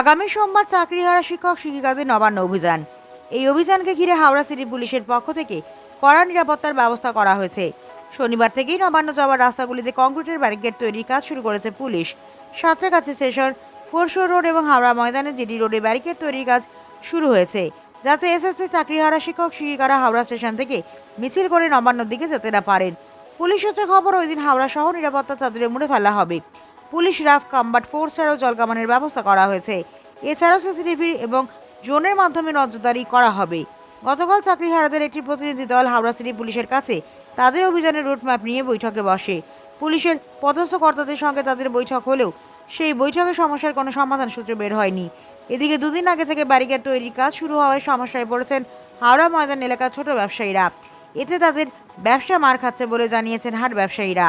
আগামী সোমবার চাকরিহারা শিক্ষক শিক্ষিকাদের নবান্ন অভিযান। এই অভিযানকে ঘিরে হাওড়া সিটি পুলিশের পক্ষ থেকে কড়া নিরাপত্তার ব্যবস্থা করা হয়েছে। শনিবার থেকেই নবান্ন যাওয়ার রাস্তাগুলিতে কংক্রিটের ব্যারিকেড তৈরির কাজ শুরু করেছে police. Santragachi station, foreshore road এবং হাওড়া ময়দানে জিটি রোডে ব্যারিকেড তৈরির কাজ শুরু হয়েছে, যাতে এসএসসি চাকরিহারা শিক্ষক শিক্ষিকারা হাওড়া স্টেশন থেকে মিছিল করে নবান্নর দিকে যেতে না পারেন। পুলিশ সূত্রে খবর, ওই দিন হাওড়া শহর নিরাপত্তা চাদরে মুড়ে ফেলা হবে। পুলিশ রাফ কাম্বাট ফোর্স ছাড়াও জলকামানের ব্যবস্থা করা হয়েছে। এছাড়াও সিসিটিভি এবং জোনের মাধ্যমে নজরদারি করা হবে। গতকাল চাকরি হারাদের একটি প্রতিনিধি দল হাওড়া সিটি পুলিশের কাছে তাদের অভিযানের রুটম্যাপ নিয়ে বৈঠকে বসে। পুলিশের পদস্থ কর্তাদের সঙ্গে তাদের বৈঠক হলেও সেই বৈঠকে সমস্যার কোনো সমাধান সূত্র বের হয়নি। এদিকে দুদিন আগে থেকে ব্যারিকেড তৈরির কাজ শুরু হওয়ায় সমস্যায় পড়েছেন হাওড়া ময়দান এলাকার ছোট ব্যবসায়ীরা। এতে তাদের ব্যবসা মার খাচ্ছে বলে জানিয়েছেন হাট ব্যবসায়ীরা।